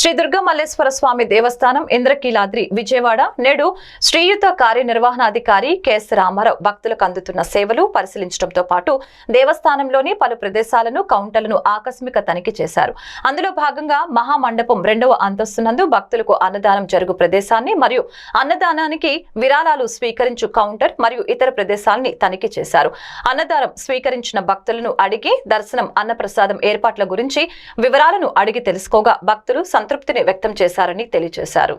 శ్రీ దుర్గా మల్లేశ్వర స్వామి దేవస్థానం ఇంద్రకీలాద్రి విజయవాడ. నేడు శ్రీయుత కార్యనిర్వహణాధికారి కెఎస్ రామారావు భక్తులకు అందుతున్న సేవలు పరిశీలించడంతో పాటు దేవస్థానంలోని పలు ప్రదేశాలను కౌంటర్లను ఆకస్మిక తనిఖీ చేశారు. అందులో భాగంగా మహామండపం రెండవ అంతస్తునందు భక్తులకు అన్నదానం జరుగు ప్రదేశాన్ని మరియు అన్నదానానికి విరాళాలు స్వీకరించు కౌంటర్ మరియు ఇతర ప్రదేశాలని తనిఖీ చేశారు. అన్నదానం స్వీకరించిన భక్తులను అడిగి దర్శనం అన్నప్రసాదం ఏర్పాట్ల గురించి వివరాలను అడిగి తెలుసుకోగా భక్తులు సంతృప్తిని వ్యక్తం చేశారని తెలియజేశారు.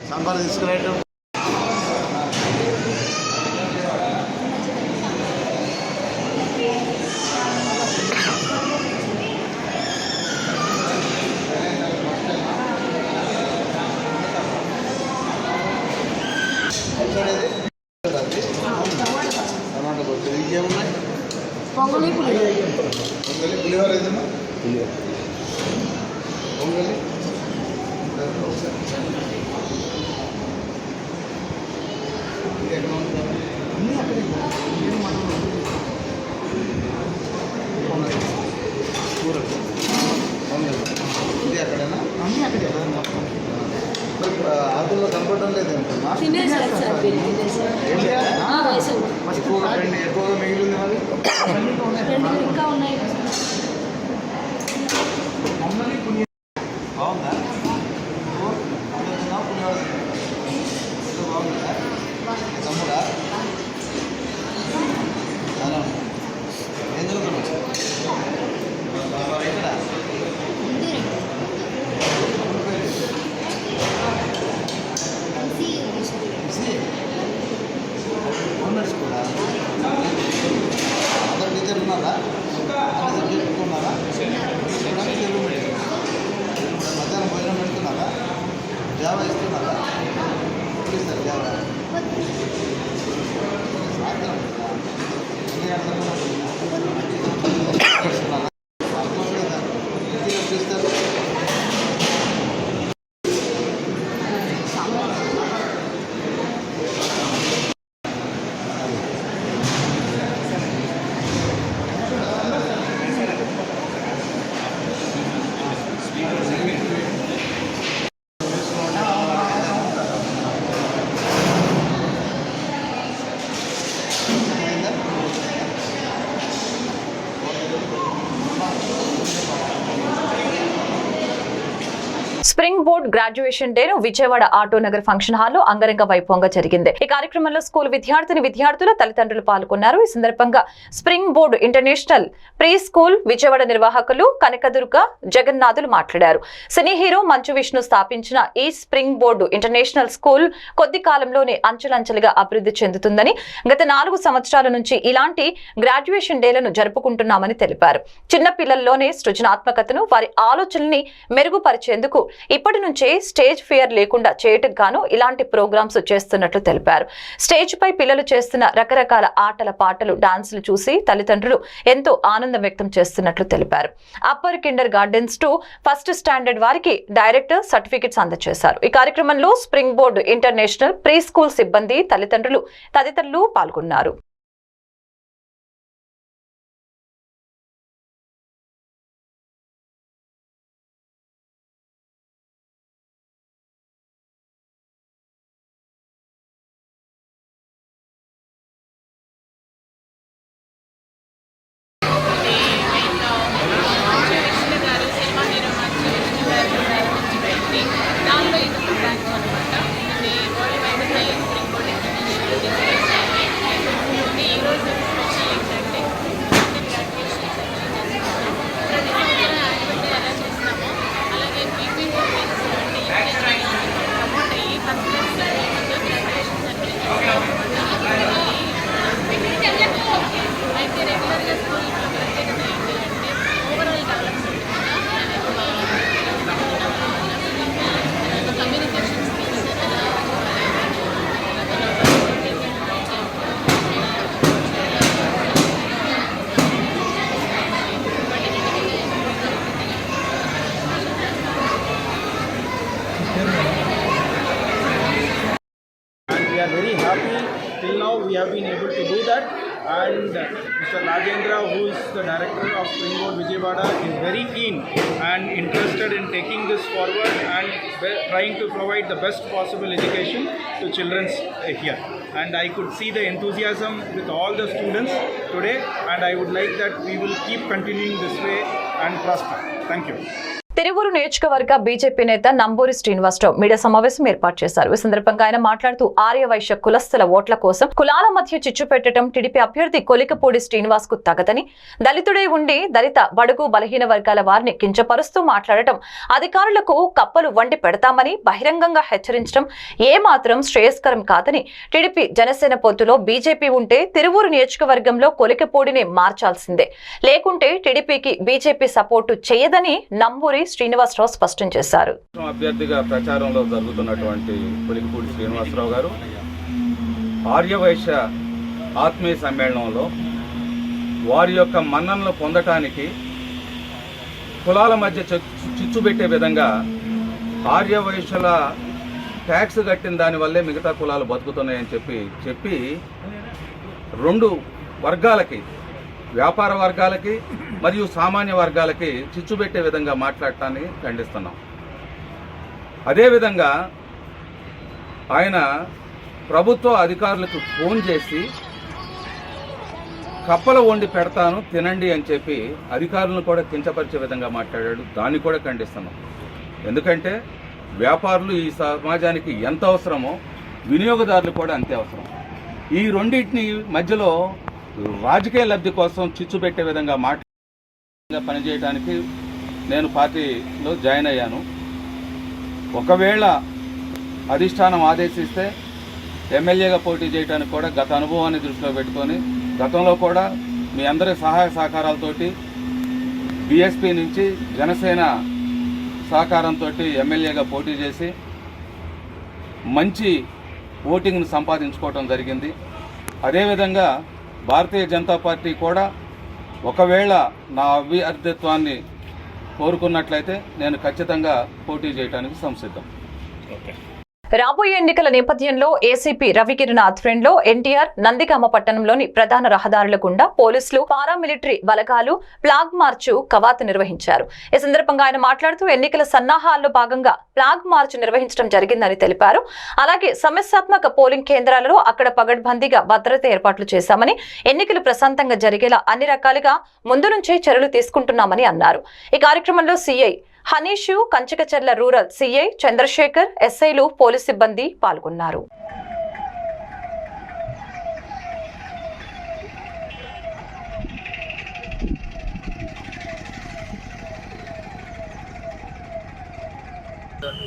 సంపాదించుకునేటం ఉంటారు అన్నీ అక్కడే నేను మనం పొంగలి కూర పొంగలి ఇది అక్కడేనా అన్నీ అక్కడే కనపడడం వేసారు. ఎక్కువగా మిగిలింది మరి? ఇంకా ఉన్నాయి. బోర్డ్ గ్రాడ్యుయేషన్ డే ను విజయవాడ ఆటో నగర్ ఫంక్షన్ హాల్లో అంగరంగ వైభవంగా జరిగింది. ఈ కార్యక్రమంలో స్కూల్ విద్యార్థిని విద్యార్థుల తల్లిదండ్రులు పాల్గొన్నారు. ఈ సందర్భంగా spring board international pre school Vijayawada నిర్వాహకులు కనకదుర్గ జగన్నాథులు మాట్లాడారు. సినీ హీరో మంచు విష్ణు స్థాపించిన ఈ స్ప్రింగ్ బోర్డు ఇంటర్నేషనల్ స్కూల్ కొద్ది కాలంలోనే అంచెలంచెలుగా అభివృద్ధి చెందుతుందని గత నాలుగు సంవత్సరాల నుంచి ఇలాంటి గ్రాడ్యుయేషన్ డేలను జరుపుకుంటున్నామని తెలిపారు. చిన్న పిల్లల్లోనే సృజనాత్మకతను వారి ఆలోచనల్ని మెరుగుపరిచేందుకు ఇప్పటి నుంచే స్టేజ్ ఫియర్ లేకుండా చేయటం గాను ఇలాంటి ప్రోగ్రామ్స్ చేస్తున్నట్లు తెలిపారు. స్టేజ్ పై పిల్లలు చేస్తున్న రకరకాల ఆటల పాటలు డాన్సులు చూసి తల్లిదండ్రులు ఎంతో ఆనందం వ్యక్తం చేస్తున్నట్లు తెలిపారు. Upper kindergartens to first standard వారికి డైరెక్టర్ సర్టిఫికెట్స్ అందజేశారు. ఈ కార్యక్రమంలో spring board international pre school సిబ్బంది తల్లిదండ్రులు తదితరులు పాల్గొన్నారు. Trying to provide the best possible education to children here. And I could see the enthusiasm with all the students today, and I would like that we will keep continuing this way and prosper. Thank you. Tiruvuru నియోజకవర్గ BJP నేత Namburi Srinivasarao media సమావేశం ఏర్పాటు చేశారు. ఈ సందర్భంగా ఆయన మాట్లాడుతూ ఆర్యవైశ్య కులస్థల కులస్తుల ఓట్ల కోసం కులాల మధ్య చిచ్చు పెట్టడం టీడీపీ అభ్యర్థి కొలికపూడి శ్రీనివాస్కు తగదని దళితుడే ఉండి దళిత బడుగు బలహీన వర్గాల వారిని కించపరుస్తూ మాట్లాడటం అధికారులకు కప్పలు వండి పెడతామని బహిరంగంగా హెచ్చరించడం ఏమాత్రం శ్రేయస్కరం కాదని టీడీపీ జనసేన పొత్తులో బీజేపీ ఉంటే తిరువూరు నియోజకవర్గంలో కొలికపూడిని మార్చాల్సిందే. లేకుంటే టీడీపీకి బీజేపీ సపోర్టు చేయదని నంబూరి శ్రీనివాసరావు స్పష్టం చేశారు. అభ్యర్థిగా ప్రచారంలో జరుగుతున్నటువంటి పులికిపూడి శ్రీనివాసరావు గారు ఆర్యవైశ్య ఆత్మీయ సమ్మేళనంలో వారి యొక్క మన్ననలు పొందటానికి కులాల మధ్య చిచ్చు చిచ్చు పెట్టే విధంగా ఆర్యవైశ్యుల ట్యాక్స్ కట్టిన దానివల్లే మిగతా కులాలు బతుకుతున్నాయని చెప్పి చెప్పి రెండు వర్గాలకి వ్యాపార వర్గాలకి మరియు సామాన్య వర్గాలకి చిచ్చు పెట్టే విధంగా మాట్లాడటాన్ని ఖండిస్తున్నాం. అదేవిధంగా ఆయన ప్రభుత్వ అధికారులకు ఫోన్ చేసి కప్పల వండి పెడతాను తినండి అని చెప్పి అధికారులను కూడా కించపరిచే విధంగా మాట్లాడాడు. దాన్ని కూడా ఖండిస్తున్నాం. ఎందుకంటే వ్యాపారులు ఈ సమాజానికి ఎంత అవసరమో వినియోగదారులు కూడా అంతే అవసరం. ఈ రెండింటిని మధ్యలో రాజకీయ లబ్ధి కోసం చిచ్చు పెట్టే విధంగా మాట పనిచేయడానికి నేను పార్టీలో జాయిన్ అయ్యాను. ఒకవేళ అధిష్టానం ఆదేశిస్తే ఎమ్మెల్యేగా పోటీ చేయడానికి కూడా గత అనుభవాన్ని దృష్టిలో పెట్టుకొని గతంలో కూడా మీ అందరి సహాయ సహకారాలతోటి బీఎస్పీ నుంచి జనసేన సహకారంతో ఎమ్మెల్యేగా పోటీ చేసి మంచి ఓటింగ్ను సంపాదించుకోవటం జరిగింది. అదేవిధంగా భారతీయ జనతా పార్టీ కూడా ఒకవేళ నా అభ్యర్థిత్వాన్ని కోరుకున్నట్లయితే నేను ఖచ్చితంగా పోటీ చేయడానికి సంసిద్ధం. ఓకే. రాబోయే ఎన్నికల నేపథ్యంలో ఏసీపీ రవికిరణ్ ఆధ్వర్యంలో ఎన్టీఆర్ నందిగామ పట్టణంలోని ప్రధాన రహదారుల గుండా పోలీసులు పారామిలిటరీ బలగాలు ప్లాగ్ మార్చు కవాతు నిర్వహించారు. ఈ సందర్భంగా ఆయన మాట్లాడుతూ ఎన్నికల సన్నాహాల్లో భాగంగా ప్లాగ్ మార్చు నిర్వహించడం జరిగిందని తెలిపారు. అలాగే సమస్యాత్మక పోలింగ్ కేంద్రాలలో అక్కడ పగడ్బందీగా భద్రత ఏర్పాట్లు చేశామని ఎన్నికలు ప్రశాంతంగా జరిగేలా అన్ని రకాలుగా ముందు నుంచే చర్యలు తీసుకుంటున్నామని అన్నారు. ఈ కార్యక్రమంలో CI Hanishu Kanchikacherla rural CI Chandrasekhar ఎస్ఐలు పోలీస్ సిబ్బంది పాల్గొన్నారు.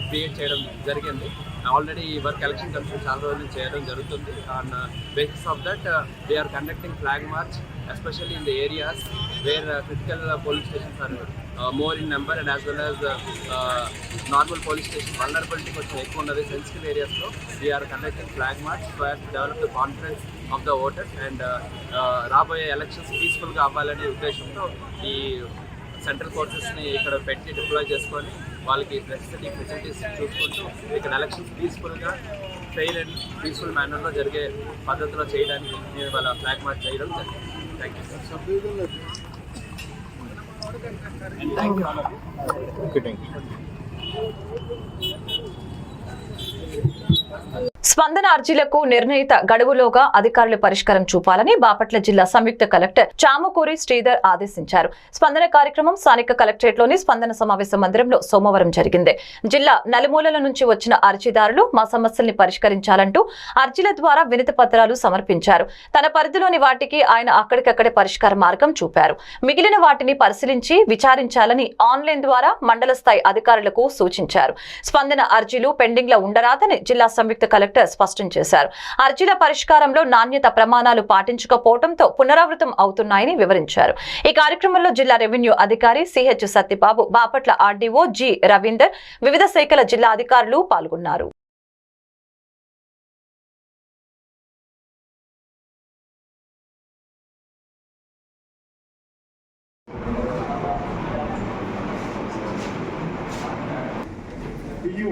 క్రియేట్ చేయడం జరిగింది. ఆల్రెడీ ఈ వర్క్ ఎలక్షన్ కమిషన్ చాలా రోజులు చేయడం జరుగుతుంది. On basis of that we are conducting flag march especially in the areas where critical police stations are more in number and as well as normal police station vulnerability కొంచెం ఎక్కువ ఉన్నది. Sensitive ఏరియాస్లో we are conducting flag march so as develop the confidence of the voters and రాబోయే elections పీస్ఫుల్గా అవ్వాలనే ఉద్దేశంతో ఈ central ఫోర్సెస్ని ఇక్కడ పెట్టి డిప్లాయ్ చేసుకొని వాళ్ళకి నెసెసిటీ ఫెసిలిటీస్ చూసుకుంటూ ఇక్కడ ఎలక్షన్స్ పీస్ఫుల్గా ఫెయిల్ అండ్ పీస్ఫుల్ మేనర్లో జరిగే పద్ధతిలో చేయడానికి నేను వాళ్ళ ఫ్లాగ్ మార్చ్ చేయడం జరిగింది. Thank you sir Thank you. Okay, thank. స్పందన అర్జీలకు నిర్ణయిత గడువులోగా అధికారులు పరిష్కారం చూపాలని బాపట్ల జిల్లా సంయుక్త కలెక్టర్ చామకూరి శ్రీధర్ ఆదేశించారు. స్పందన కార్యక్రమం స్థానిక కలెక్టరేట్లోని స్పందన సమావేశ మందిరంలో సోమవారం జరిగింది. జిల్లా నలుమూలల నుంచి వచ్చిన అర్జీదారులు మా సమస్యల్ని పరిష్కరించాలంటూ అర్జీల ద్వారా వినతి పత్రాలు సమర్పించారు. తన పరిధిలోని వాటికి ఆయన అక్కడికక్కడే పరిష్కార మార్గం చూపారు. మిగిలిన వాటిని పరిశీలించి విచారించాలని ఆన్లైన్ ద్వారా మండల స్థాయి అధికారులకు సూచించారు. స్పందన అర్జీలు పెండింగ్లో ఉండరాదని జిల్లా సంయుక్త కలెక్టర్ కలెక్టర్ స్పష్టం చేశారు. అర్జీల పరిష్కారంలో నాణ్యత ప్రమాణాలు పాటించకపోవడంతో పునరావృతం అవుతున్నాయని వివరించారు. ఈ కార్యక్రమంలో జిల్లా రెవెన్యూ అధికారి CH Satyababu Bapatla RDO G Ravinder వివిధ శాఖల జిల్లా అధికారులు పాల్గొన్నారు. You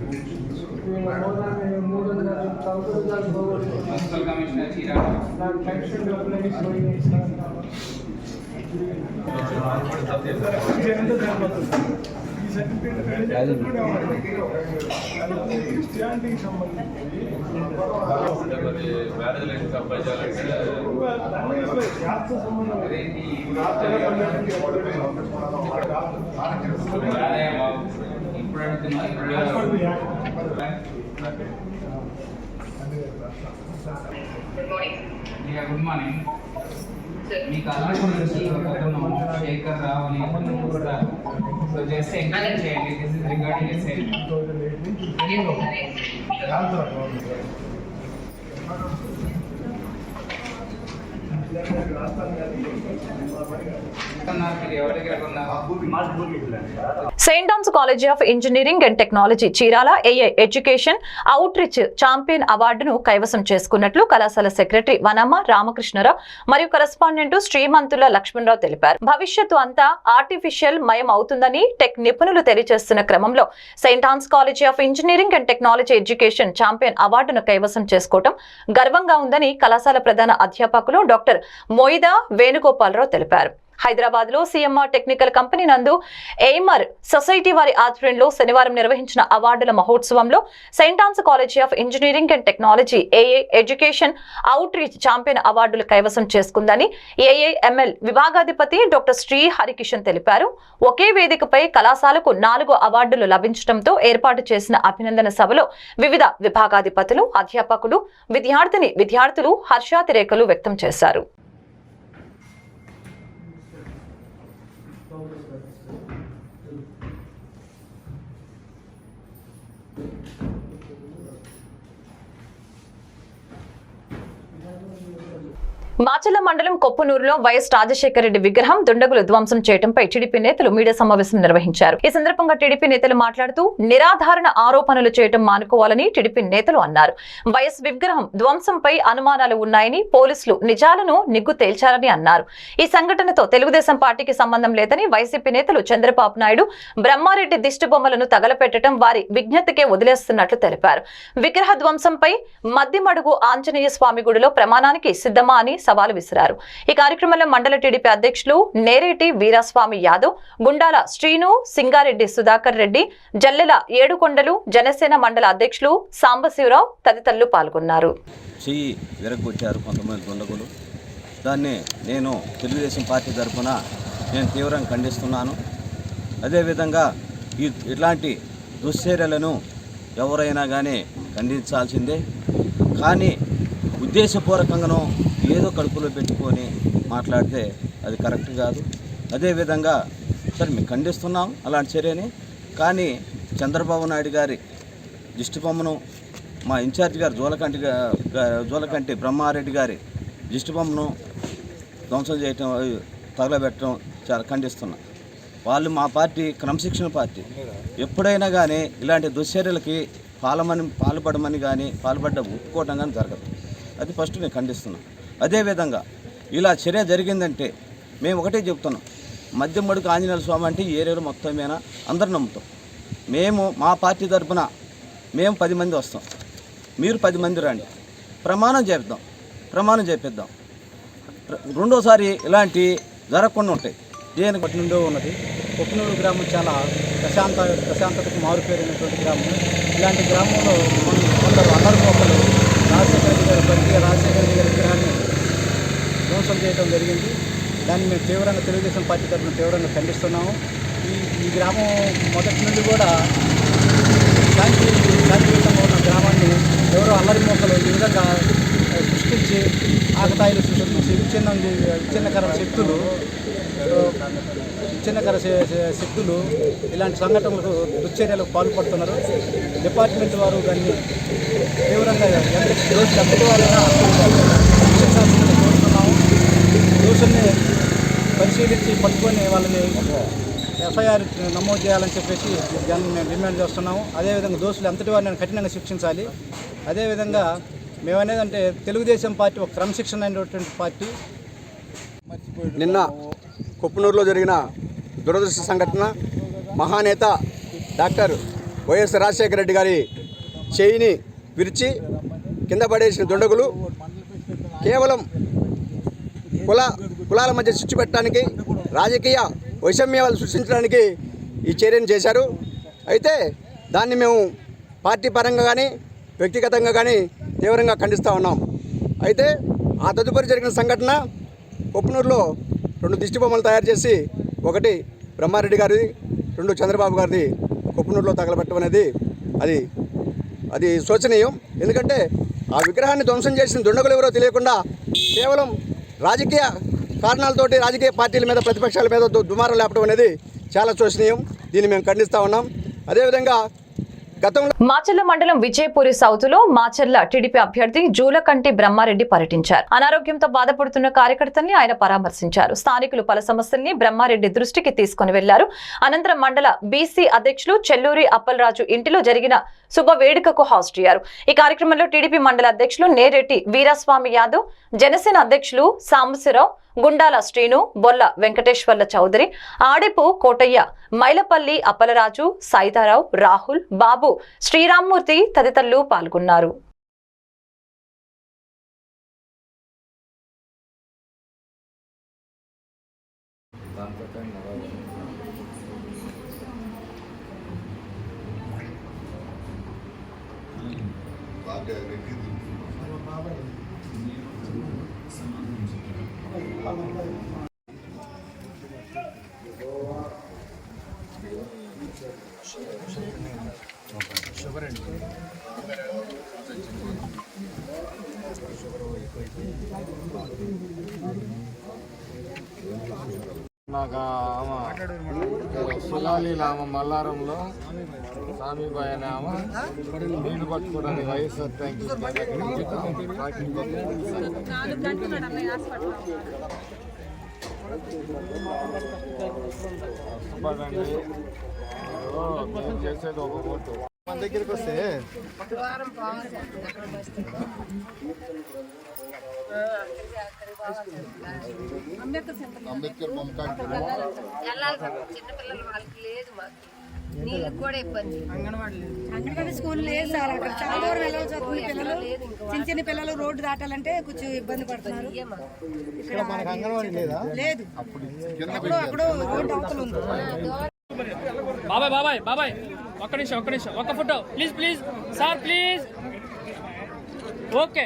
చోట్ల ఇచ్చారు గుడ్ మార్నింగ్ మీకు అలాంటి నుంచి ఒక అతను శేఖర్ రావు అని అతను వస్తారు సో జస్ట్ ఎంకరేజ్ చేయండి. దిస్ ఇస్ రిగార్డింగ్ సెల్ మీరు ఎవరి దగ్గర కొన్నారు saint Ann's college of engineering and technology Chirala AI education outreach champion అవార్డును కైవసం చేసుకున్నట్లు కళాశాల సెక్రటరీ వనమ్మ రామకృష్ణరావు మరియు కరస్పాండెంట్ శ్రీమంతుల లక్ష్మణరావు తెలిపారు. భవిష్యత్తు అంతా ఆర్టిఫిషియల్ మయం అవుతుందని టెక్ నిపుణులు తెలియజేస్తున్న క్రమంలో saint Ann's college of engineering and technology education champion అవార్డును కైవసం చేసుకోవడం గర్వంగా ఉందని కళాశాల ప్రధాన అధ్యాపకులు డాక్టర్ మొయిదా వేణుగోపాలరావు తెలిపారు. హైదరాబాద్లో సీఎంఆర్ టెక్నికల్ కంపెనీ నందు ఎయిమర్ సొసైటీ వారి ఆధ్వర్యంలో శనివారం నిర్వహించిన అవార్డుల మహోత్సవంలో saint Ann's college of engineering and technology AA education outreach champion అవార్డులు కైవసం చేసుకుందని ఏఏఎంఎల్ విభాగాధిపతి డాక్టర్ శ్రీ హరికిషన్ తెలిపారు. ఒకే వేదికపై కళాశాలకు నాలుగు అవార్డులు లభించడంతో ఏర్పాటు చేసిన అభినందన సభలో వివిధ విభాగాధిపతులు అధ్యాపకులు విద్యార్థిని విద్యార్థులు హర్షాతిరేకలు వ్యక్తం చేశారు. మాచల మండలం కొప్పునూరులో వైఎస్ రాజశేఖర రెడ్డి విగ్రహం దుండగులు ధ్వంసం చేయడంపై టీడీపీ నేతలు మీడియా సమావేశం నిర్వహించారు. ఈ సందర్భంగా టీడీపీ నేతలు మాట్లాడుతూ నిరాధారణ ఆరోపణలు చేయడం మానుకోవాలని టీడీపీ నేతలు అన్నారు. వైఎస్ విగ్రహం ధ్వంసంపై అనుమానాలు ఉన్నాయని పోలీసులు నిజాలను నిగ్గు తేల్చారని అన్నారు. ఈ సంఘటనతో తెలుగుదేశం పార్టీకి సంబంధం లేదని వైసీపీ నేతలు చంద్రబాబు నాయుడు బ్రహ్మారెడ్డి దిష్టి బొమ్మలను తగలపెట్టడం వారి విజ్ఞతకే వదిలేస్తున్నట్లు తెలిపారు. విగ్రహ ధ్వంసంపై మద్దిమడుగు ఆంజనేయ స్వామి గుడిలో ప్రమాణానికి సిద్ధమా అని సవాలు విసిరారు. ఈ కార్యక్రమంలో మండల టీడీపీ అధ్యక్షులు నేరేటి వీరస్వామి యాదవ్ గుండాల శ్రీను సింగారెడ్డి సుధాకర్ రెడ్డి జల్లెల ఏడుకొండలు జనసేన మండల అధ్యక్షులు సాంబశివరావు తదితరులు పాల్గొన్నారు. కొంతమంది దాన్ని నేను తెలుగుదేశం పార్టీ తరఫున నేను తీవ్రంగా ఖండిస్తున్నాను. అదేవిధంగా ఈ ఇట్లాంటి దుశ్చర్యలను ఎవరైనా కానీ ఖండించాల్సిందే. కానీ ఉద్దేశపూర్వకంగానో ఏదో కడుపులో పెట్టుకొని మాట్లాడితే అది కరెక్ట్ కాదు. అదేవిధంగా సరే మేము ఖండిస్తున్నాం అలాంటి చర్యని కానీ చంద్రబాబు నాయుడు గారి దిష్టిబొమ్మను మా ఇన్ఛార్జ్ గారు జోలకంటి జోలకంటి బ్రహ్మారెడ్డి గారి దిష్టిబొమ్మను ధ్వంసం చేయటం అవి తగలబెట్టడం చాలా ఖండిస్తున్నా. వాళ్ళు మా పార్టీ క్రమశిక్షణ పార్టీ. ఎప్పుడైనా కానీ ఇలాంటి దుశ్చర్యలకి పాల్మని పాల్పడమని కానీ పాల్పడ్డ ఒప్పుకోవటం కానీ జరగదు. అది ఫస్ట్ నేను ఖండిస్తున్నాను అదేవిధంగా ఇలా చర్య జరిగిందంటే మేము ఒకటే చెప్తున్నాం. మధ్య ఆంజనేయ స్వామి అంటే ఈ ఏరియాలో మొత్తం మీద అందరూ నమ్ముతాం. మేము మా పార్టీ తరఫున మేము పది మంది వస్తాం. మీరు పది మంది రండి. ప్రమాణం చేపిద్దాం ప్రమాణం చేపిద్దాం. రెండోసారి ఇలాంటి జరగకుండా ఉంటాయి. దేని అప్పటి నుండి ఉన్నది? కొప్పనూరు గ్రామం చాలా ప్రశాంత ప్రశాంతతకు మారుపేరినటువంటి గ్రామం. ఇలాంటి గ్రామంలో కొన్- కొందరు అల్లరి మొక్కలు రాజశేఖర రెడ్డి గారి స్వర్గీయ రాజశేఖర రెడ్డి గారి విగ్రహాన్ని ధ్వంసం చేయడం జరిగింది. దాన్ని మేము తీవ్రంగా తెలుగుదేశం పార్టీ తరఫున తీవ్రంగా ఖండిస్తున్నాము. ఈ ఈ గ్రామం మొదటి నుండి కూడా శాంతి శాంతియుతంగా ఉన్న గ్రామాన్ని ఎవరో అల్లరి మొక్కలు ఈ విధంగా సృష్టించి ఆకతాయిలు సృష్టించి విచ్ఛిన్నం విచ్ఛిన్నకర శక్తులు విచ్ఛిన్నకర శక్తులు ఇలాంటి సంఘటనలకు దుశ్చర్యలకు పాల్పడుతున్నారు. డిపార్ట్మెంట్ వారు దాన్ని తీవ్రంగా ఎంత రోజు ఎంతటి వారైనా దోషుల్ని పరిశీలించి పట్టుకొని వాళ్ళని ఎఫ్ఐఆర్ నమోదు చేయాలని చెప్పేసి దాన్ని మేము డిమాండ్ చేస్తున్నాము. అదేవిధంగా దోషులు ఎంతటి వారిని కఠినంగా శిక్షించాలి. అదేవిధంగా మేమనేదంటే తెలుగుదేశం పార్టీ ఒక క్రమశిక్షణ అయినటువంటి పార్టీ. నిన్న కొప్పునూరులో జరిగిన దురదృష్ట సంఘటన మహానేత డాక్టర్ వైఎస్ రాజశేఖర రెడ్డి గారి చేయిని విరిచి కింద పడేసిన దుండగులు కేవలం కుల కులాల మధ్య చిచ్చు పెట్టడానికి రాజకీయ వైషమ్యాలు సృష్టించడానికి ఈ చర్యను చేశారు. అయితే దాన్ని మేము పార్టీ పరంగా కానీ వ్యక్తిగతంగా కానీ తీవ్రంగా ఖండిస్తూ ఉన్నాం. అయితే ఆ తదుపరి జరిగిన సంఘటన కొప్పునూరులో రెండు దిష్టి బొమ్మలు తయారు చేసి ఒకటి బ్రహ్మారెడ్డి గారిది రెండు చంద్రబాబు గారిది కొప్పునూరులో తగలబెట్టడం అనేది అది అది శోచనీయం. ఎందుకంటే ఆ విగ్రహాన్ని ధ్వంసం చేసిన దుండగులు ఎవరో తెలియకుండా కేవలం రాజకీయ కారణాలతోటి రాజకీయ పార్టీల మీద ప్రతిపక్షాల మీద దుమారం లేపడం అనేది చాలా శోచనీయం దీన్ని మేము ఖండిస్తూ ఉన్నాం. అదేవిధంగా మాచర్ల మండలం విజయపూరి సౌత్లో మాచర్ల టీడీపీ అభ్యర్థి జూలకంటి బ్రహ్మారెడ్డి పర్యటించారు. అనారోగ్యంతో బాధపడుతున్న కార్యకర్తల్ని ఆయన పరామర్శించారు. స్థానికులు పలు సమస్యల్ని బ్రహ్మారెడ్డి దృష్టికి తీసుకుని వెళ్ళారు. అనంతరం మండల బీసీ అధ్యక్షులు చెల్లూరి అప్పలరాజు ఇంటిలో జరిగిన శుభ వేడుకకు హాస్ట్ అయ్యారు ఈ కార్యక్రమంలో టీడీపీ మండల అధ్యక్షులు నేరెడ్డి వీరాస్వామి యాదవ్ జనసేన అధ్యక్షులు సాంబశివరావు గుండాల శ్రీను బొల్ల వెంకటేశ్వర్ల చౌదరి ఆడెపు కోటయ్య మైలపల్లి అప్పలరాజు సైతారావు రాహుల్ బాబు శ్రీరామ్మూర్తి తదితరులు పాల్గొన్నారు. Tama సులాలి ఆమె మల్లారంలో స్వామిబాయి అనే ఆమె నీళ్ళు పట్టుకోవడానికి వైఎస్ఆర్ ట్యాంక్ చేసేది ఒక ఓటు మన దగ్గరికి వస్తే అంబేద్కర్ బొమ్మ కాడికి చిన్నపిల్లలు వాళ్ళకి లేదు మాకు నీళ్ళకి కూడా ఇబ్బంది అంగన్వాడీ స్కూల్ లేదు సార్ అక్కడ. చాలా దూరం వెళ్ళాల్సి వస్తుంది పిల్లలు. చిన్న చిన్న పిల్లలు రోడ్డు దాటాలంటే కొంచెం ఇబ్బంది పడుతున్నారు. ఇక్కడ మనకు అంగన్వాడీ లేదా? లేదు. అప్పుడు అక్కడ రోడ్డు అవతల ఉంది. బాబాయ్ బాబాయ్ బాబాయ్. ఒక్క నిమిషం ఒక్క నిమిషం ఒక్క photo. Please please. Sir please. Okay.